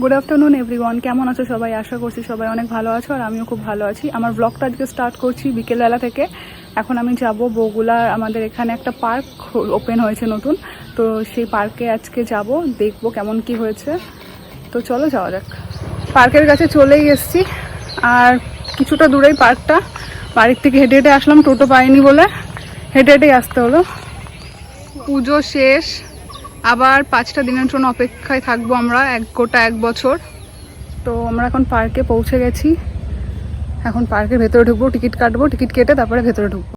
Good afternoon everyone কেমন আছো সবাই? আশা করছি সবাই অনেক ভালো আছো আর আমিও খুব ভালো আছি। আমার ব্লগটা আজকে স্টার্ট করছি বিকেলবেলা থেকে। এখন আমি যাব বগুলা, আমাদের এখানে একটা পার্ক ওপেন হয়েছে নতুন। তো সেই পার্কে আজকে যাব, দেখব কেমন কি হয়েছে। তো চলো যাওয়া যাক। পার্কের কাছে চলেই এসেছি। আর কিছুটা দূরেই পার্কটা বাড়ির থেকে হেঁটে হেঁটে আসলাম, টোটো পাইনি বলে। হেঁটে হেঁটেই আসতে হলো। পুজো শেষ। আবার পাঁচটা দিনের জন্য অপেক্ষায় থাকব আমরা, এক গোটা এক বছর। তো আমরা এখন পার্কে পৌঁছে গেছি। এখন পার্কের ভেতরে ঢুকবো, টিকিট কাটবো, টিকিট কেটে তারপরে ভেতরে ঢুকবো।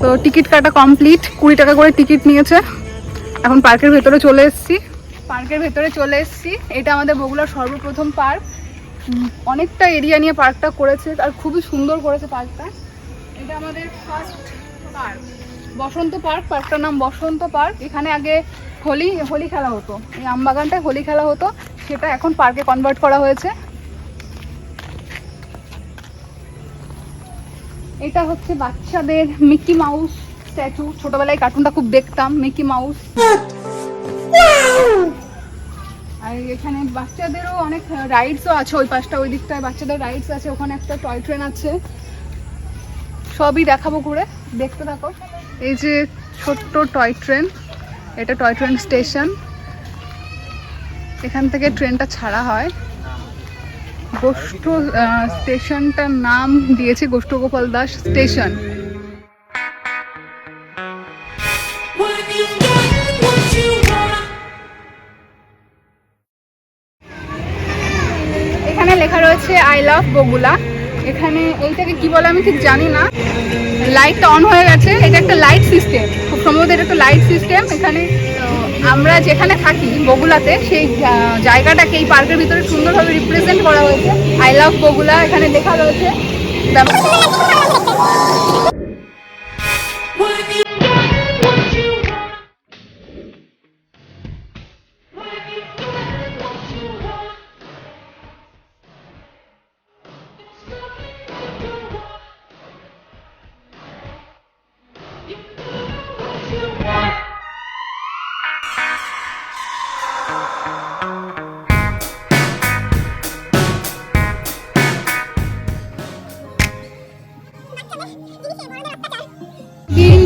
তো টিকিট কাটা কমপ্লিট, কুড়ি টাকা করে টিকিট নিয়েছে। এখন পার্কের ভেতরে চলে এসেছি। পার্কের ভেতরে চলে এসেছি। এটা আমাদের বগুলার সর্বপ্রথম পার্ক। অনেকটা এরিয়া নিয়ে পার্কটা করেছে আর খুবই সুন্দর করেছে পার্কটা। এটা আমাদের ফার্স্ট পার্ক। বসন্ত পার্ক, পার্কটার নাম বসন্ত পার্ক। এখানে আগে হোলি হোলি খেলা হতো। এই আমবাগানটায় হোলি খেলা হতো। সেটা এখন পার্কে কনভার্ট করা হয়েছে। এটা হচ্ছে বাচ্চাদের মিকি মাউস স্ট্যাচু। ছোটবেলায় কার্টুনটা খুব দেখতাম, মিকি মাউস। আর এখানে বাচ্চাদেরও অনেক রাইডসও আছে ওই পাশটা, ওই দিকটায় বাচ্চাদের রাইডস আছে, ওখানে একটা টয় ট্রেন আছে। সবই দেখাবো ঘুরে, দেখতে থাকো। এই যে ছোট্ট টয় ট্রেন এটা টয় ট্রেন স্টেশন এখান থেকে ট্রেনটা ছাড়া হয়। গোষ্ঠ স্টেশনটার নাম দিয়েছে গোষ্ঠ গোপাল দাস স্টেশন লেখা রয়েছে আই লাভ বগুলা। এখানে এইটাকে কি বলে আমি ঠিক জানি না। লাইটটা অন হয়ে গেছে। এটা একটা লাইট সিস্টেম খুব সম্ভবত এটা একটা লাইট সিস্টেম এখানে আমরা যেখানে থাকি বগুলাতে, সেই জায়গাটাকে এই পার্কের ভিতরে সুন্দরভাবে রিপ্রেজেন্ট করা হয়েছে। আই লাভ বগুলা, এখানে লেখা রয়েছে।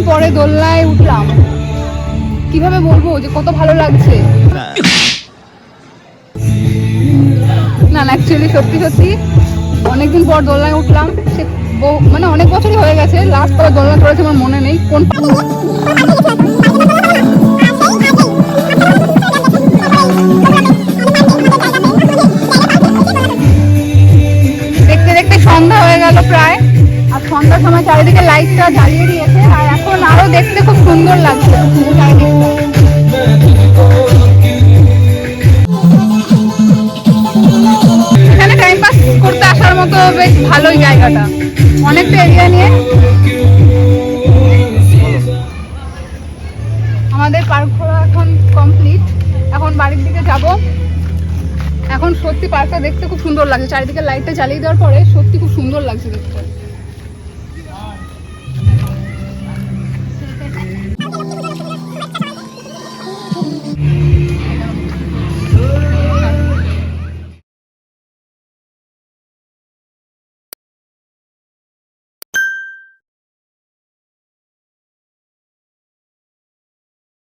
পরে দোলনায় উঠলাম। কীভাবে বলব যে কত ভালো লাগছে? না। না অ্যাকচুয়ালি সত্যি সত্যি অনেকদিন পর দোলনায় উঠলাম। সে মানে অনেক বছরই হয়ে গেছে লাস্ট পরে দোলনা করেছে আমার মনে নেই। কোন সন্ধ্যার সময় চারিদিকে লাইটটা জ্বালিয়ে দিয়েছে আর এখন আরও দেখতে খুব সুন্দর লাগছে। এখানে টাইম পাস করতে আসার মতো বেশ ভালোই জায়গাটা। অনেকটা এরিয়া নিয়ে আমাদের পার্ক ঘোরা এখন কমপ্লিট এখন বাড়ির দিকে যাব। এখন সত্যি পার্কটা দেখতে খুব সুন্দর লাগছে। চারিদিকে লাইটটা জ্বালিয়ে দেওয়ার পরে সত্যি খুব সুন্দর লাগছে দেখতে। Mm-hmm.